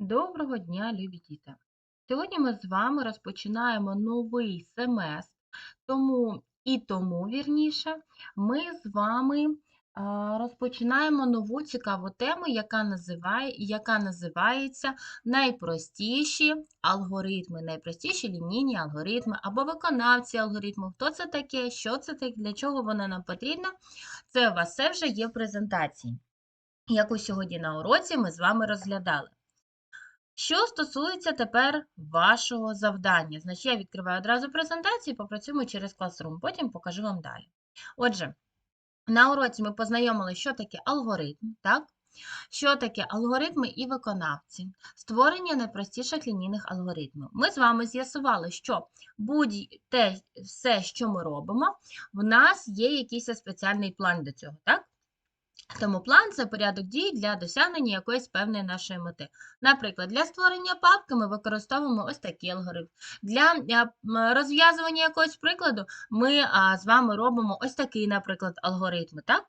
Доброго дня, любі діти! Сьогодні ми з вами розпочинаємо новий семестр, тому і тому, вірніше, ми з вами розпочинаємо нову цікаву тему, яка, називає, яка називається найпростіші алгоритми, найпростіші лінійні алгоритми або виконавці алгоритму. Хто це таке, що це таке, для чого воно нам потрібно? Це у вас все вже є в презентації, яку сьогодні на уроці ми з вами розглядали. Що стосується тепер вашого завдання, значить я відкриваю одразу презентацію і попрацюємо через Classroom, потім покажу вам далі. Отже, на уроці ми познайомилися, що таке алгоритм, так? Що таке алгоритми і виконавці, створення найпростіших лінійних алгоритмів. Ми з вами з'ясували, що будь-те все, що ми робимо, в нас є якийсь спеціальний план до цього, так? Тому план це порядок дій для досягнення якоїсь певної нашої мети. Наприклад, для створення папки ми використовуємо ось такий алгоритм. Для розв'язування якогось прикладу ми з вами робимо ось такий, наприклад, алгоритм. так?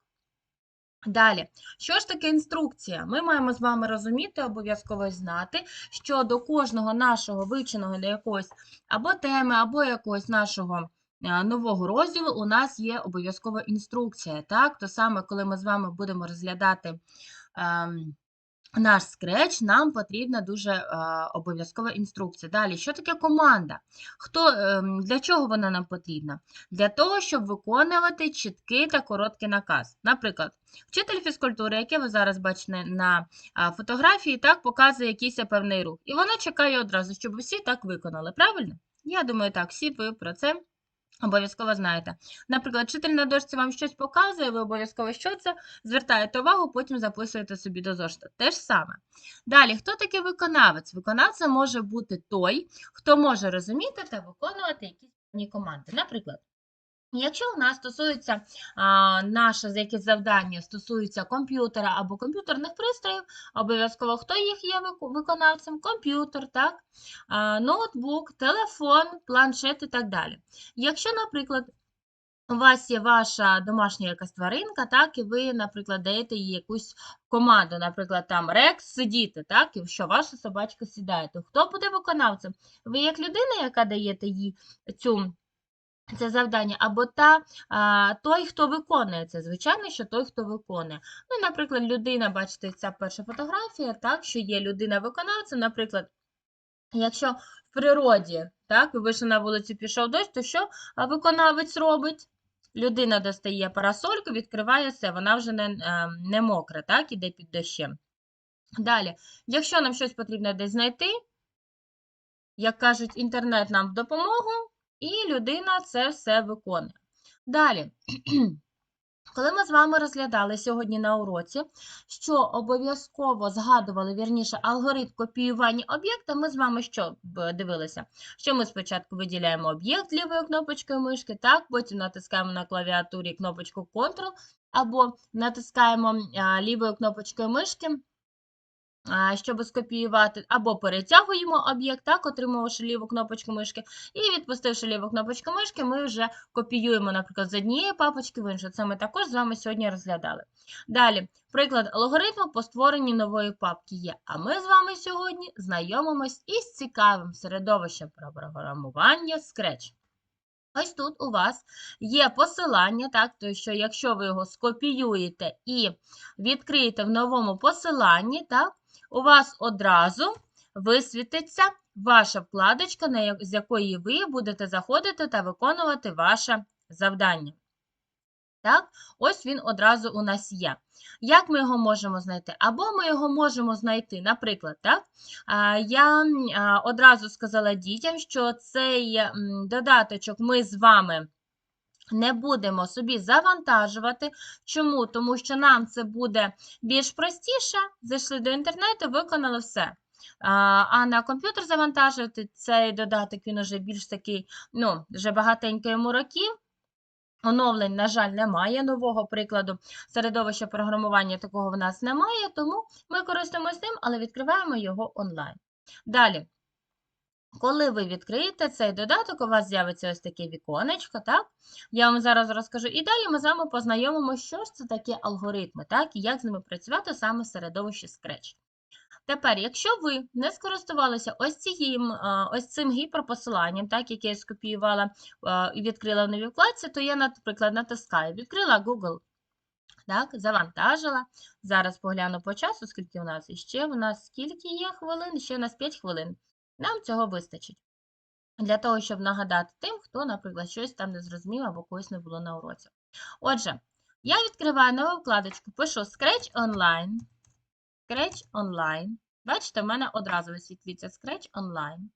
Далі, що ж таке інструкція? Ми маємо з вами розуміти, обов'язково знати, що до кожного нашого вивченого до якоїсь або теми, або якогось нашого нового розділу у нас є обов'язкова інструкція. Так? То саме, коли ми з вами будемо розглядати ем, наш скреч, нам потрібна дуже е, обов'язкова інструкція. Далі, що таке команда? Хто, е, Для чого вона нам потрібна? Для того, щоб виконувати чіткий та короткий наказ. Наприклад, вчитель фізкультури, який ви зараз бачите на фотографії, так показує якийсь певний рух. І вона чекає одразу, щоб усі так виконали. Правильно? Я думаю, так, всі ви про це. Обов'язково знаєте. Наприклад, вчитель на дошці вам щось показує, ви обов'язково що це, звертаєте увагу, потім записуєте собі до зошита. Те ж саме. Далі, хто такий виконавець? Виконавцем може бути той, хто може розуміти та виконувати якісь певні команди. Наприклад, Якщо у нас стосується а, наше якесь завдання стосується комп'ютера або комп'ютерних пристроїв, обов'язково хто їх є виконавцем? Комп'ютер, так? А, ноутбук, телефон, планшет і так далі. Якщо, наприклад, у вас є ваша домашня якась тваринка, так, і ви, наприклад, даєте їй якусь команду, наприклад, там рекс сидіти, так, і що ваша собачка сідає, то хто буде виконавцем? Ви як людина, яка даєте їй цю це завдання, або та, а, той, хто виконує це. Звичайно, що той, хто виконує. Ну, Наприклад, людина, бачите, ця перша фотографія, так, що є людина-виконавцем, наприклад, якщо в природі так, ви вийшли на вулицю, пішов дощ, то що виконавець робить? Людина достає парасольку, відкриває все, вона вже не не мокра, так, іде під дощем. Далі, якщо нам щось потрібно десь знайти, як кажуть, інтернет нам в допомогу, і людина це все виконує. Далі, коли ми з вами розглядали сьогодні на уроці, що обов'язково згадували вірніше алгоритм копіювання об'єкта, ми з вами що дивилися? Що ми спочатку виділяємо об'єкт лівою кнопочкою мишки, так, потім натискаємо на клавіатурі кнопочку Ctrl, або натискаємо лівою кнопочкою мишки щоб скопіювати, або перетягуємо об'єкт, так, отримавши ліву кнопочку мишки, і відпустивши ліву кнопочку мишки, ми вже копіюємо, наприклад, з однієї папочки в іншу. Це ми також з вами сьогодні розглядали. Далі, приклад алгоритму по створенню нової папки є. А ми з вами сьогодні знайомимось із цікавим середовищем програмування Scratch. Ось тут у вас є посилання, так, то що якщо ви його скопіюєте і відкриєте в новому посиланні, так, у вас одразу висвітиться ваша вкладочка, з якої ви будете заходити та виконувати ваше завдання. Так, ось він одразу у нас є. Як ми його можемо знайти? Або ми його можемо знайти, наприклад, так, я одразу сказала дітям, що цей додаточок ми з вами не будемо собі завантажувати. Чому? Тому що нам це буде більш простіше. Зайшли до інтернету, виконали все. А на комп'ютер завантажувати цей додаток, він вже більш такий, ну, вже багатенько йому років. Оновлень, на жаль, немає нового прикладу середовища програмування такого в нас немає, тому ми користуємося ним, але відкриваємо його онлайн. Далі. Коли ви відкриєте цей додаток, у вас з'явиться ось таке віконечко, так? Я вам зараз розкажу. І далі ми з вами познайомимо, що ж це таке алгоритми, так? І як з ними працювати саме в середовищі Scratch. Тепер, якщо ви не скористувалися ось, цією, ось цим гіперпосиланням, так, яке я скопіювала і відкрила в новій вкладці, то я, наприклад, натискаю, відкрила Google, так, завантажила. Зараз погляну по часу, скільки у нас іще. У нас скільки є хвилин? Ще у нас 5 хвилин. Нам цього вистачить. Для того, щоб нагадати тим, хто, наприклад, щось там не зрозумів або когось не було на уроці. Отже, я відкриваю нову вкладочку, пишу Scratch Online. Scratch Online. Бачите, в мене одразу висвітлюється Scratch Online.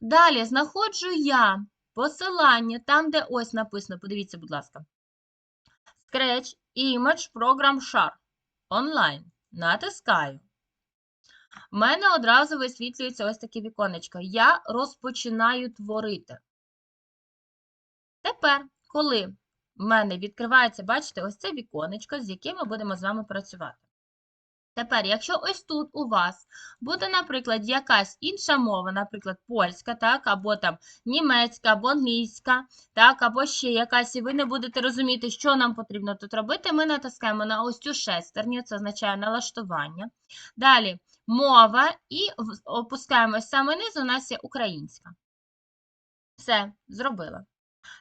Далі знаходжу я посилання там, де ось написано, подивіться, будь ласка. Scratch Image Program Share. Online. Натискаю. У мене одразу висвітлюється ось таке віконечко. Я розпочинаю творити. Тепер, коли в мене відкривається, бачите, ось це віконечко, з яким ми будемо з вами працювати. Тепер, якщо ось тут у вас буде, наприклад, якась інша мова, наприклад, польська, так, або там німецька, або англійська, так, або ще якась, і ви не будете розуміти, що нам потрібно тут робити, ми натискаємо на ось цю шестерню, це означає налаштування. Далі мова і опускаємось саме низ, у нас є українська. Все, зробила.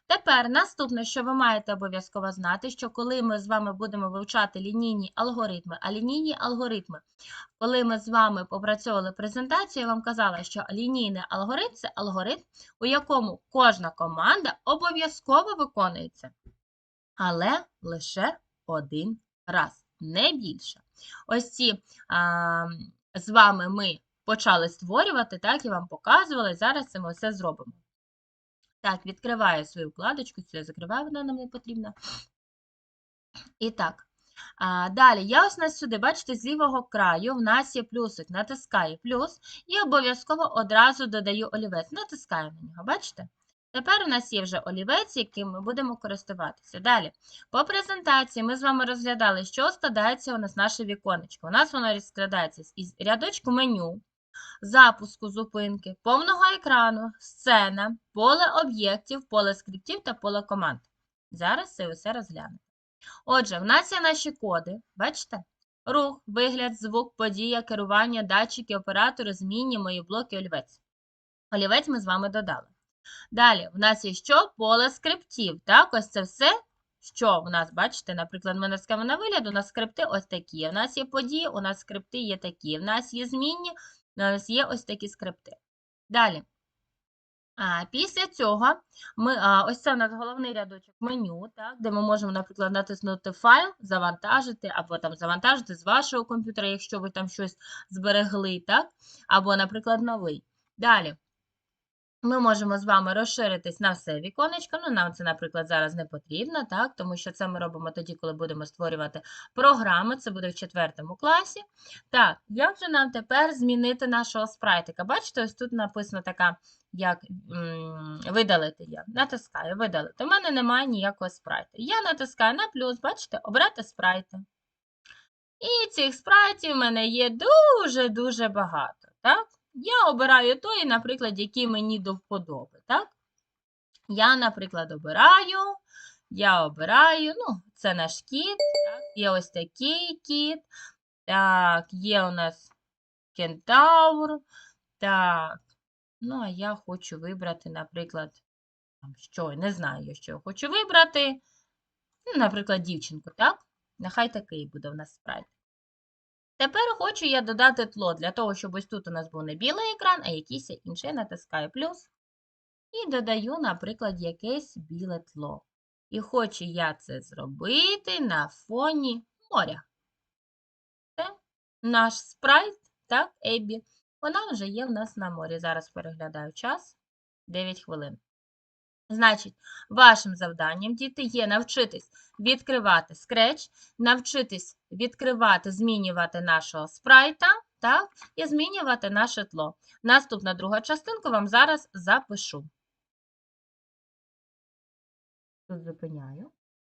Тепер наступне, що ви маєте обов'язково знати, що коли ми з вами будемо вивчати лінійні алгоритми, а лінійні алгоритми, коли ми з вами попрацьовували презентацію, я вам казала, що лінійний алгоритм це алгоритм, у якому кожна команда обов'язково виконується, але лише один раз, не більше. Ось ці а, з вами ми почали створювати, так, і вам показували, зараз це ми все зробимо. Так, відкриваю свою вкладочку, цю я закриваю, вона нам не потрібна. І так, а, далі я ось нас сюди, бачите, з лівого краю в нас є плюсик, натискаю плюс і обов'язково одразу додаю олівець. Натискаю на нього, бачите? Тепер у нас є вже олівець, яким ми будемо користуватися. Далі, по презентації ми з вами розглядали, що складається у нас наше віконечко. У нас воно складається із рядочку меню, запуску зупинки, повного екрану, сцена, поле об'єктів, поле скриптів та поле команд. Зараз це усе розглянемо. Отже, в нас є наші коди, бачите? Рух, вигляд, звук, подія, керування, датчики, оператори, змінні, мої блоки, олівець. Олівець ми з вами додали. Далі, в нас є що? Поле скриптів. Так, ось це все, що в нас, бачите, наприклад, ми натискаємо на вигляд, у нас скрипти ось такі. У нас є події, у нас скрипти є такі. В нас є змінні, у нас є ось такі скрипти. Далі. А, після цього ми, а, ось це у нас головний рядочок меню, так, де ми можемо, наприклад, натиснути файл, завантажити, або там завантажити з вашого комп'ютера, якщо ви там щось зберегли, так, або, наприклад, новий. Далі. Ми можемо з вами розширитись на все віконечко. Ну, нам це, наприклад, зараз не потрібно, так? тому що це ми робимо тоді, коли будемо створювати програми. Це буде в четвертому класі. Так, як же нам тепер змінити нашого спрайтика? Бачите, ось тут написано така, як видалити я. Натискаю, видалити. У мене немає ніякого спрайта. Я натискаю на плюс, бачите, обрати спрайти. І цих спрайтів в мене є дуже-дуже багато. Я обираю той, наприклад, який мені до вподоби, так? Я, наприклад, обираю, я обираю, ну, це наш кіт, так? є ось такий кіт, так, є у нас кентавр, так, ну, а я хочу вибрати, наприклад, що, не знаю, що я хочу вибрати, ну, наприклад, дівчинку, так? Нехай такий буде в нас спрайт. Тепер хочу я додати тло для того, щоб ось тут у нас був не білий екран, а якийсь інший. Натискаю плюс і додаю, наприклад, якесь біле тло. І хочу я це зробити на фоні моря. Це наш спрайт, так, Еббі. Вона вже є в нас на морі. Зараз переглядаю час 9 хвилин. Значить, вашим завданням, діти, є навчитись відкривати Scratch, навчитись відкривати, змінювати нашого спрайта, так, і змінювати наше тло. Наступна друга частинка вам зараз запишу. Тут зупиняю.